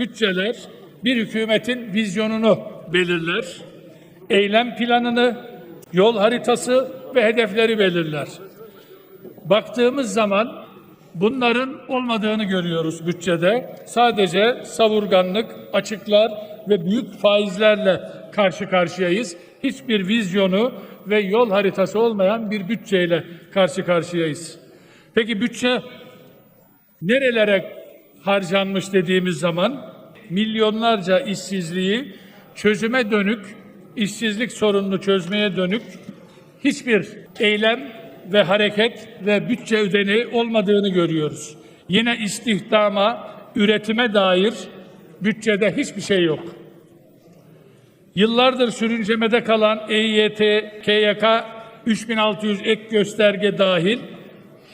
bütçeler bir hükümetin vizyonunu belirler. Eylem planını, yol haritası ve hedefleri belirler. Baktığımız zaman bunların olmadığını görüyoruz bütçede. Sadece savurganlık, açıklar ve büyük faizlerle karşı karşıyayız. Hiçbir vizyonu ve yol haritası olmayan bir bütçeyle karşı karşıyayız. Peki bütçe nerelere harcanmış dediğimiz zaman milyonlarca işsizliği çözüme dönük, işsizlik sorununu çözmeye dönük hiçbir eylem ve hareket ve bütçe ödeneği olmadığını görüyoruz. Yine istihdama, üretime dair bütçede hiçbir şey yok. Yıllardır sürüncemede kalan EYT, KYK, 3600 ek gösterge dahil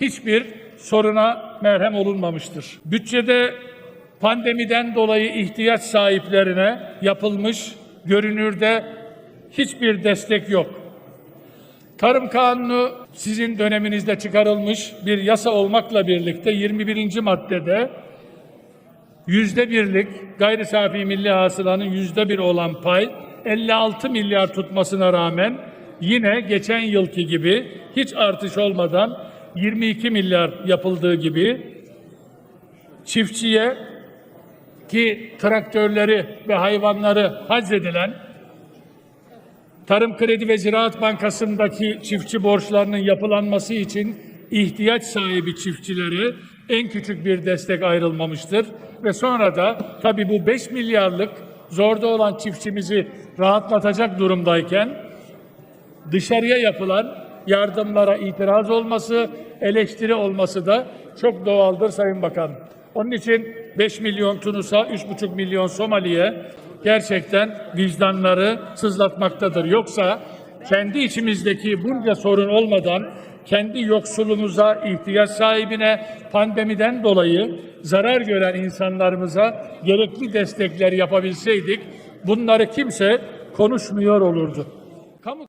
hiçbir soruna merhem olunmamıştır. Bütçede pandemiden dolayı ihtiyaç sahiplerine yapılmış görünürde hiçbir destek yok. Tarım Kanunu sizin döneminizde çıkarılmış bir yasa olmakla birlikte 21. maddede yüzde birlik gayri safi milli hasılanın yüzde bir olan pay 56 milyar tutmasına rağmen yine geçen yılki gibi hiç artış olmadan 22 milyar yapıldığı gibi çiftçiye ki traktörleri ve hayvanları haczedilen Tarım Kredi ve Ziraat Bankası'ndaki çiftçi borçlarının yapılanması için ihtiyaç sahibi çiftçilere en küçük bir destek ayrılmamıştır. Ve sonra da tabii bu 5 milyarlık zorda olan çiftçimizi rahatlatacak durumdayken dışarıya yapılan yardımlara itiraz olması, eleştiri olması da çok doğaldır Sayın Bakan. Onun için 5 milyon Tunus'a, 3,5 milyon Somali'ye gerçekten vicdanları sızlatmaktadır. Yoksa kendi içimizdeki bunca sorun olmadan kendi yoksulumuza, ihtiyaç sahibine, pandemiden dolayı zarar gören insanlarımıza gerekli destekler yapabilseydik bunları kimse konuşmuyor olurdu.